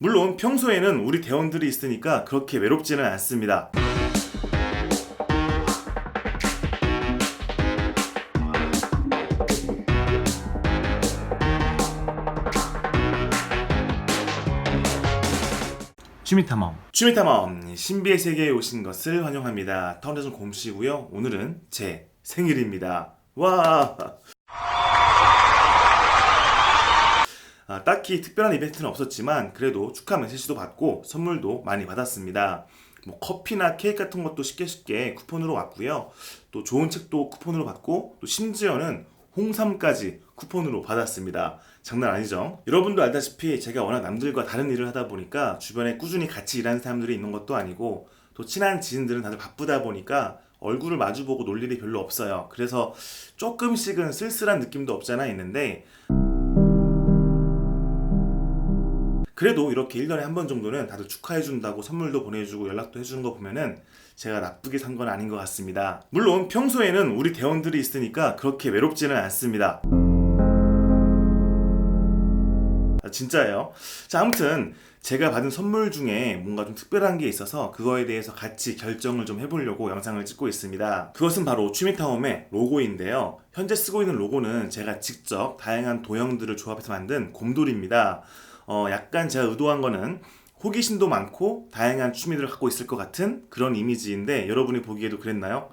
물론 평소에는 우리 대원들이 있으니까 그렇게 외롭지는 않습니다. 취미탐험 취미탐험 신비의 세계에 오신 것을 환영합니다. 타운데슨 곰씨고요. 오늘은 제 생일입니다. 와. 아, 딱히 특별한 이벤트는 없었지만 그래도 축하 메시지도 받고 선물도 많이 받았습니다. 뭐 커피나 케이크 같은 것도 쉽게 쉽게 쿠폰으로 왔고요. 또 좋은 책도 쿠폰으로 받고 또 심지어는 홍삼까지 쿠폰으로 받았습니다. 장난 아니죠? 여러분도 알다시피 제가 워낙 남들과 다른 일을 하다 보니까 주변에 꾸준히 같이 일하는 사람들이 있는 것도 아니고 또 친한 지인들은 다들 바쁘다 보니까 얼굴을 마주보고 놀 일이 별로 없어요. 그래서 조금씩은 쓸쓸한 느낌도 없잖아 있는데 그래도 이렇게 1년에 한 번 정도는 다들 축하해준다고 선물도 보내주고 연락도 해주는 거 보면은 제가 나쁘게 산 건 아닌 것 같습니다. 물론 평소에는 우리 대원들이 있으니까 그렇게 외롭지는 않습니다. 아, 진짜예요. 자, 아무튼 제가 받은 선물 중에 뭔가 좀 특별한 게 있어서 그거에 대해서 같이 결정을 좀 해보려고 영상을 찍고 있습니다. 그것은 바로 취미타움의 로고인데요. 현재 쓰고 있는 로고는 제가 직접 다양한 도형들을 조합해서 만든 곰돌이입니다. 어, 약간 제가 의도한 거는 호기심도 많고 다양한 취미들을 갖고 있을 것 같은 그런 이미지인데 여러분이 보기에도 그랬나요?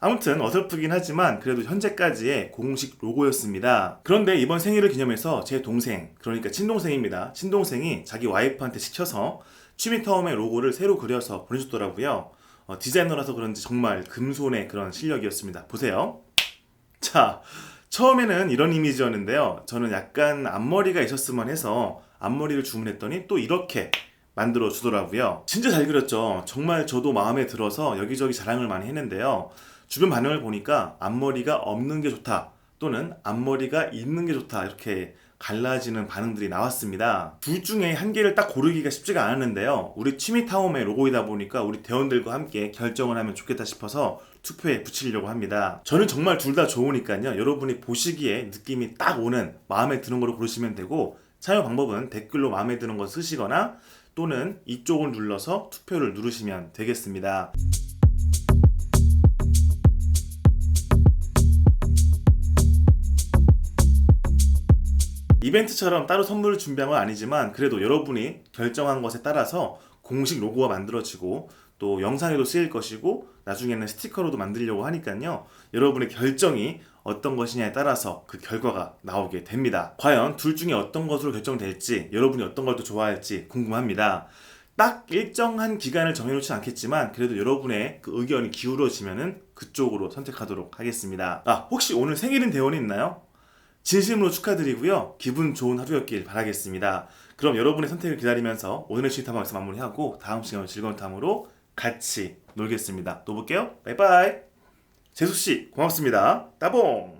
아무튼 어설프긴 하지만 그래도 현재까지의 공식 로고였습니다. 그런데 이번 생일을 기념해서 제 동생, 그러니까 친동생입니다. 친동생이 자기 와이프한테 시켜서 취미타움의 로고를 새로 그려서 보내줬더라고요. 어, 디자이너라서 그런지 정말 금손의 그런 실력이었습니다. 보세요. 자, 처음에는 이런 이미지였는데요. 저는 약간 앞머리가 있었으면 해서 앞머리를 주문했더니 또 이렇게 만들어 주더라고요. 진짜 잘 그렸죠. 정말 저도 마음에 들어서 여기저기 자랑을 많이 했는데요. 주변 반응을 보니까 앞머리가 없는 게 좋다 또는 앞머리가 있는 게 좋다 이렇게 갈라지는 반응들이 나왔습니다. 둘 중에 한 개를 딱 고르기가 쉽지가 않았는데요. 우리 취미타움의 로고이다 보니까 우리 대원들과 함께 결정을 하면 좋겠다 싶어서 투표에 붙이려고 합니다. 저는 정말 둘 다 좋으니까요. 여러분이 보시기에 느낌이 딱 오는 마음에 드는 걸로 고르시면 되고 참여 방법은 댓글로 마음에 드는 거 쓰시거나 또는 이쪽을 눌러서 투표를 누르시면 되겠습니다. 이벤트처럼 따로 선물을 준비한 건 아니지만 그래도 여러분이 결정한 것에 따라서 공식 로고가 만들어지고 또 영상에도 쓰일 것이고 나중에는 스티커로도 만들려고 하니까요. 여러분의 결정이 어떤 것이냐에 따라서 그 결과가 나오게 됩니다. 과연 둘 중에 어떤 것으로 결정될지 여러분이 어떤 걸 더 좋아할지 궁금합니다. 딱 일정한 기간을 정해놓지 않겠지만 그래도 여러분의 그 의견이 기울어지면은 그쪽으로 선택하도록 하겠습니다. 아 혹시 오늘 생일인 대원이 있나요? 진심으로 축하드리고요. 기분 좋은 하루였길 바라겠습니다. 그럼 여러분의 선택을 기다리면서 오늘의 취탐함 여기서 마무리하고 다음 시간에 즐거운 탐으로 같이 놀겠습니다. 또 볼게요. 바이바이. 재수씨 고맙습니다. 따봉.